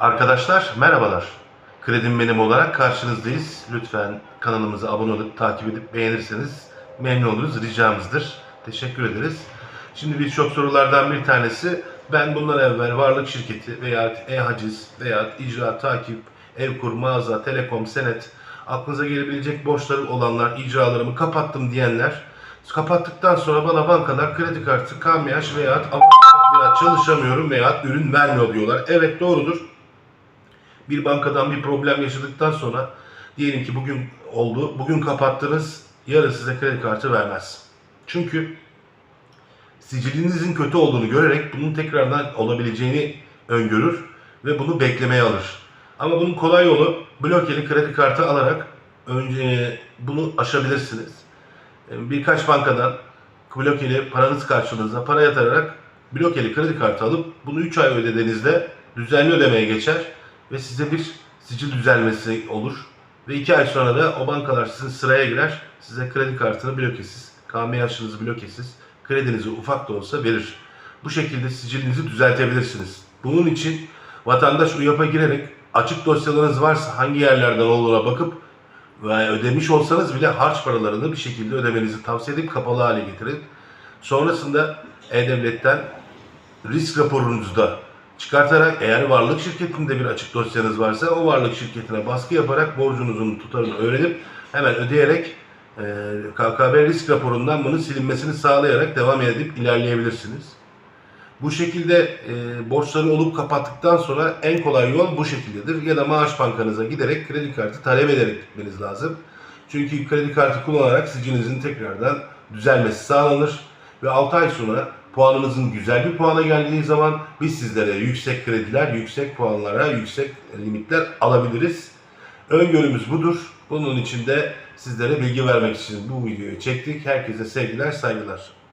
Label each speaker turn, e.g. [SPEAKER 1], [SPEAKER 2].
[SPEAKER 1] Arkadaşlar merhabalar. Kredim benim olarak karşınızdayız. Lütfen kanalımıza abone olup takip edip beğenirseniz memnun oluruz. Ricamızdır. Teşekkür ederiz. Şimdi birçok sorulardan bir tanesi ben bundan evvel varlık şirketi veya e-haciz veya icra takip, evkur, mağaza, telekom, senet aklınıza gelebilecek borçları olanlar icralarımı kapattım diyenler kapattıktan sonra bana bankalar kredi kartı, avans veya çalışamıyorum veya ürün vermiyor diyorlar. Evet doğrudur bir bankadan bir problem yaşadıktan sonra diyelim ki bugün oldu, bugün kapattınız, yarın size kredi kartı vermez. Çünkü sicilinizin kötü olduğunu görerek bunun tekrardan olabileceğini öngörür ve bunu beklemeye alır. Ama bunun kolay yolu blokeli kredi kartı alarak önce bunu aşabilirsiniz. Birkaç bankadan blokeli paranız karşılığında para yatırarak blokeli kredi kartı alıp bunu 3 ay ödediğinizde düzenli ödemeye geçer ve size bir sicil düzelmesi olur. Ve 2 ay sonra da o bankalar sizin sıraya girer. Size kredi kartını blokesiz, KMH'ınızı blokesiz, kredinizi ufak da olsa verir. Bu şekilde sicilinizi düzeltebilirsiniz. Bunun için vatandaş UYAP'a girerek açık dosyalarınız varsa hangi yerlerden olduğuna bakıp ve ödemiş olsanız bile harç paralarını bir şekilde ödemenizi tavsiye edip kapalı hale getirin. Sonrasında E-Devlet'ten risk raporunuzu da çıkartarak eğer varlık şirketinde bir açık dosyanız varsa o varlık şirketine baskı yaparak borcunuzun tutarını öğrenip hemen ödeyerek e, KKB risk raporundan bunun silinmesini sağlayarak devam edip ilerleyebilirsiniz. Bu şekilde e, borçları olup kapattıktan sonra en kolay yol bu şekildedir. Ya da maaş bankanıza giderek kredi kartı talep ederek gitmeniz lazım. Çünkü kredi kartı kullanarak sicilinizin tekrardan düzelmesi sağlanır. Ve 6 ay sonra puanınızın güzel bir puana geldiği zaman biz sizlere yüksek krediler, yüksek puanlara, yüksek limitler alabiliriz. Öngörümüz budur. Bunun için de sizlere bilgi vermek için bu videoyu çektik. Herkese sevgiler, saygılar.